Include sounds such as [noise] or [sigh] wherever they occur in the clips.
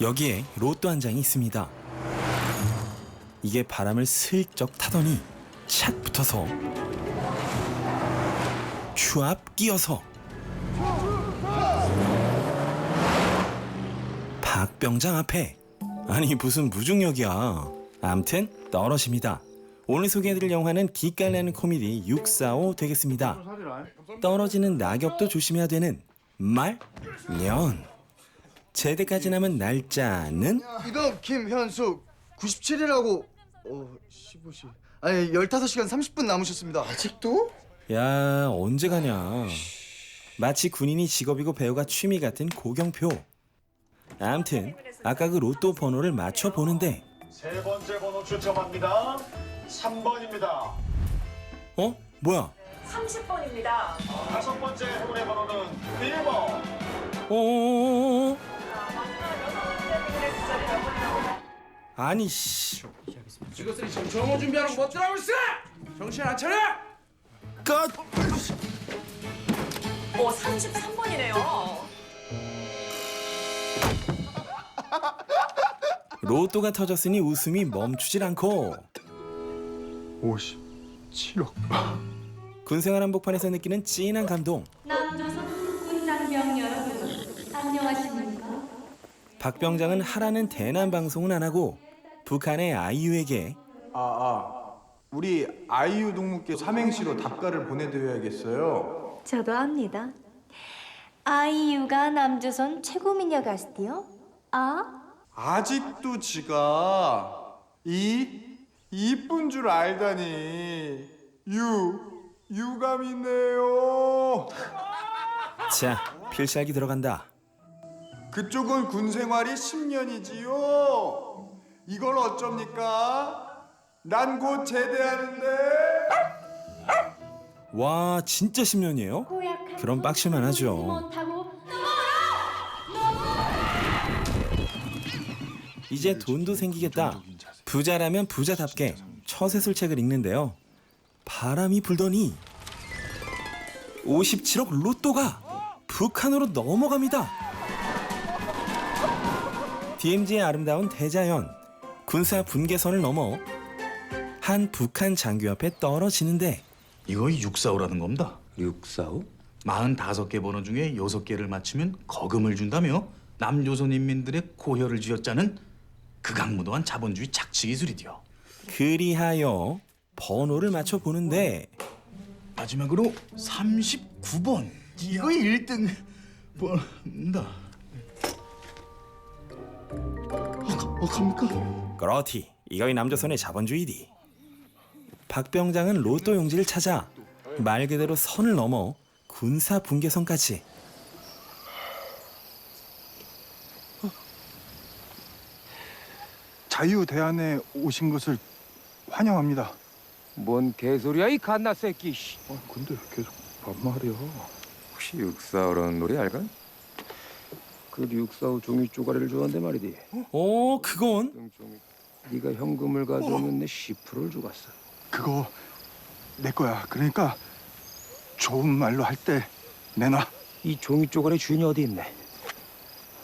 여기에 로또 한 장이 있습니다. 이게 바람을 슬쩍 타더니 착 붙어서 추압 끼어서 박병장 앞에. 아니 무슨 무중력이야. 암튼 떨어집니다. 오늘 소개해드릴 영화는 기깔나는 코미디 645 되겠습니다. 떨어지는 낙엽도 조심해야 되는 말년 제대까지 남은 날짜는 이동 김현수 97이라고 어 15시 아니 15시간 30분 남으셨습니다 아직도? 야 언제 가냐 마치 군인이 직업이고 배우가 취미 같은 고경표 암튼 아까 그 로또 번호를 맞춰보는데 세 번째 번호 추첨합니다. 3번입니다. 어? 뭐야 30번입니다. 다섯 번째 행운의 번호는 1번. 어어어어어 아니 씨 이것들이 지금 정오 준비하는 거 못들하고 있어! 정신 안 차려! 끝! 오, 33번이네요. 로또가 터졌으니 웃음이 멈추질 않고 57억 군생활 한복판에서 느끼는 찐한 감동 남조선 군장병 여러분 안녕하십니까? 박병장은 하라는 대남 방송은 안 하고 북한의 아이유에게 아, 아. 우리 아이유 동무께 삼행시로 답가를 보내드려야겠어요. 저도 압니다. 아이유가 남조선 최고 미녀 가수디요? 아? 아직도 지가 이 이쁜 줄 알다니 유 유감 있네요. 자 필살기 들어간다 그쪽은 군 생활이 10년이지요. 이걸 어쩝니까? 난 곧 제대하는데. 와 진짜 10년이에요? 고약한 그럼 빡칠만 하죠. 이제 돈도 생기겠다. 부자라면 부자답게 처세술책을 읽는데요. 바람이 불더니 57억 로또가 북한으로 넘어갑니다. DMZ의 아름다운 대자연 군사 분계선을 넘어 한 북한 장교 앞에 떨어지는데 이거 645라는 겁니다. 645? 45개 번호 중에 6개를 맞추면 거금을 준다며 남조선 인민들의 고혈을 쥐어짜는 극악무도한 자본주의 착취 기술이디요. 그리하여 번호를 맞춰 보는데 마지막으로 39번. 이거 1등 번다. 어, 갑니까? 그렇디 이거이 남조선의 자본주의디 박병장은 로또 용지를 찾아 말 그대로 선을 넘어 군사 분계선까지 자유 대안에 오신 것을 환영합니다. 뭔 개소리야 이 갓나 새끼 씨. 아, 근데 계속 반말이야. 혹시 645라는 노래 알까? 그645 종이 쪼가리를 좋아한대 말이디 어 그건 등 종이 네가 현금을 가져오면 내 10%를 주겠어 그거 내 거야. 그러니까 좋은 말로 할 때 내놔. 이 종이 쪼가리 주인이 어디 있네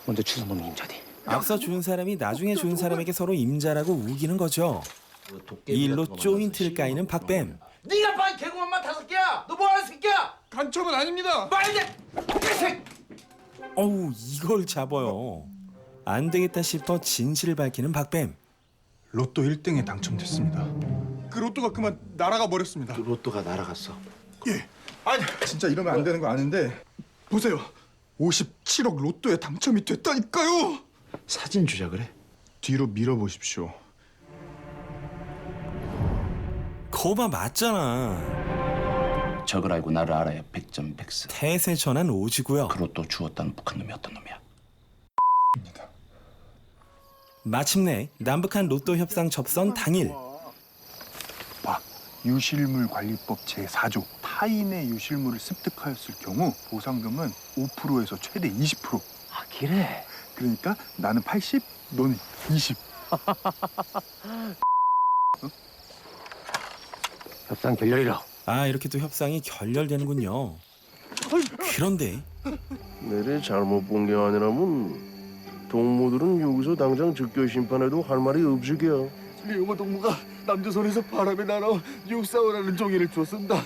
먼저 추선놈 임자디 앞서 준 사람이 나중에 준 사람에게 서로 임자라고 우기는 거죠 이 일로 조인트를 까이는 박뱀 네가 반 개구멍만 다섯 개야! 너 뭐하는 새끼야! 간첩은 아닙니다. 빨리! 개새! 어우 이걸 잡아요 안 되겠다 싶어 진실을 밝히는 박뱀 로또 1등에 당첨됐습니다. 그 로또가 그만 날아가 버렸습니다. 로또가 날아갔어. 예. 아니 진짜 이러면 안 되는 거 아는데 보세요. 57억 로또에 당첨이 됐다니까요. 사진 주자 그래. 뒤로 밀어보십시오. 거봐 맞잖아 적을 알고 나를 알아야 백전백승. 태세 전환 오지고요 그 로 또 주었다는 북한 놈이 어떤 놈이야? 마침내 남북한 로또 협상 접선 당일 봐. 유실물 관리법 제4조 타인의 유실물을 습득하였을 경우 보상금은 5%에서 최대 20%. 아 그래 그러니까 나는 80, 너는 20. [laughs] 협상 결렬이라 아 이렇게 또 협상이 결렬되는군요 그런데 내래 잘못 본 게 아니라면 동무들은 여기서 당장 즉결 심판해도 할 말이 없으게요. 리용호 동무가 남조선에서 바람이 날아 육사오라는 종이를 줬습니다.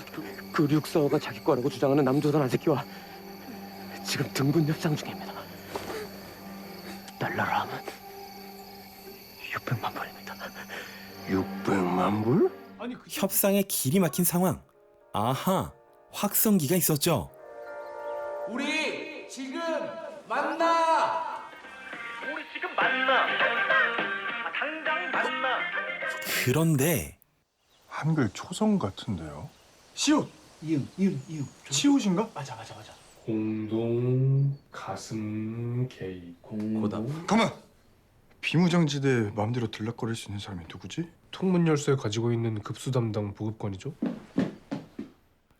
그 육사오가 자기 거라고 주장하는 남조선 아새끼와 지금 등분 협상 중입니다. 달러로 하면 600만 불입니다. 600만 불? 협상에 길이 막힌 상황. 아하, 확성기가 있었죠. 우리 지금 만나. 그런데 한글 초성 같은데요. 시옷 이응 이응 이응. 치옷인가? 맞아 맞아 맞아. 공동 가슴 게이 공동 가만. 비무장지대 마음대로 들락거릴 수 있는 사람이 누구지? 통문 열쇠 가지고 있는 급수 담당 보급관이죠.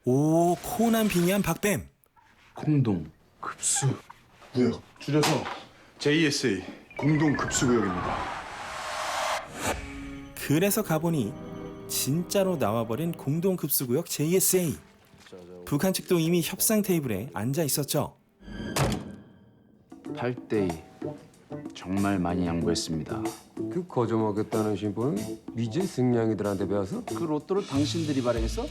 오, 코난 빙의한 박뱀. 공동 급수 구역 줄여서 JSA 공동 급수 구역입니다. 그래서 가보니 진짜로 나와버린 공동급수구역 JSA. 북한 측도 이미 협상 테이블에 앉아 있었죠. 8대2 정말 많이 양보했습니다. 그 거저 먹겠다는 신보는 미제 승냥이들한테 배워서 그 로또를 당신들이 발행했어?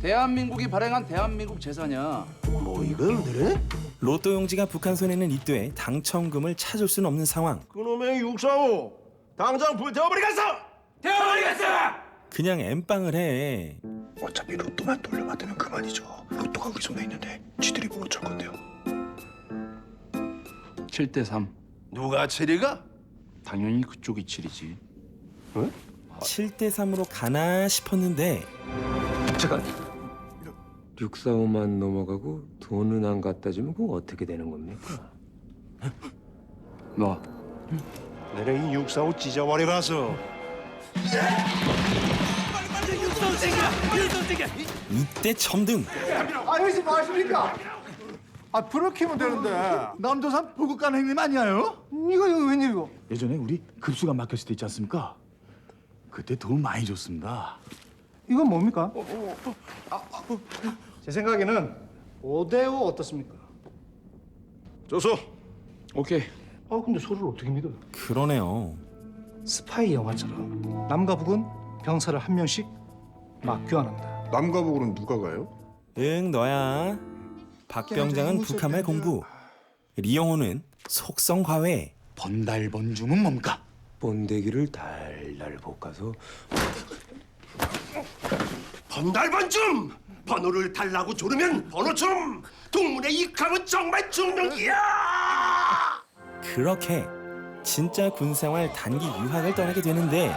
대한민국이 발행한 대한민국 재산이야. 뭐 이걸 그래? 로또 용지가 북한 손에는 있되 당첨금을 찾을 수는 없는 상황. 그놈의 육사오 당장 불태워버리겠어! 그냥 엠빵을 해. 어차피 로또만 돌려받으면 그만이죠. 로또가 우리 손에 있는데 쥐들이 뭘 어쩔 건데요? 7대 3 누가 체리가? 당연히 그쪽이 7이지. 7대 3으로 가나 싶었는데 잠깐. 육사오만 넘어가고 돈은 안 갖다 주면 그거 어떻게 되는 겁니까? 너 내가 이 육사오 찢어버려가서 이때 첨등. 아 여기서 뭐 하십니까? 아 불을 켜면 되는데 남조선 보급 가는 행님 아니에요? 이거 이거 웬일이고? 예전에 우리 급수가 막혔을 때 있지 않습니까? 그때 도움 많이 줬습니다. 이건 뭡니까? 제 생각에는 5대5 어떻습니까? 조소 오케이. 아 근데 서로를 어떻게 믿어요? 그러네요. 스파이 영화처럼 남과 북은 병사를 한 명씩 막 교환합니다. 남과 북으로는 누가 가요? 응 너야. 박병장은 북한말 공부. 리영호는 속성 과외. 번달 번중은 뭡니까? 번데기를 달달 볶아서 번달번쯤 번호를 달라고 조르면 번호춤 동문의 이감은 정말 증명이야 그렇게 진짜 군 생활 단기 유학을 떠나게 되는데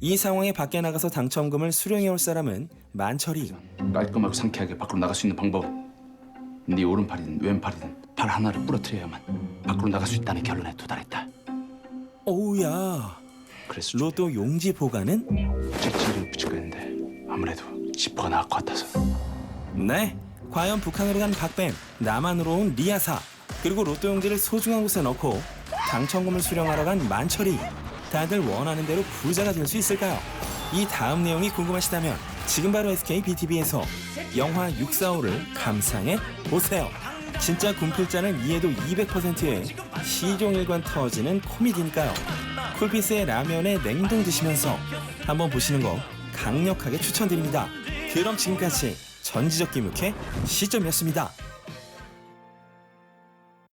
이 상황에 밖에 나가서 당첨금을 수령해 올 사람은 만철이. 깔끔하고 상쾌하게 밖으로 나갈 수 있는 방법. 네 오른팔이든 왼팔이든 팔 하나를 부러뜨려야만 밖으로 나갈 수 있다는 결론에 도달했다. 어우야. 그래서 로또 용지 보관은 채찍을 붙였겠는데 아무래도 지퍼가 나을 것 같아서. 네. 과연 북한으로 간 박뱀, 남한으로 온 리아사, 그리고 로또 용지를 소중한 곳에 넣고 당첨금을 수령하러 간 만철이 다들 원하는 대로 부자가 될 수 있을까요? 이 다음 내용이 궁금하시다면 지금 바로 SK BTV에서 영화 645를 감상해 보세요. 진짜 군필자는 이해도 200%의 시종일관 터지는 코미디니까요. 쿨피스의 라면에 냉동 드시면서 한번 보시는 거 강력하게 추천드립니다. 그럼 지금까지 전지적 기묵회 시점이었습니다.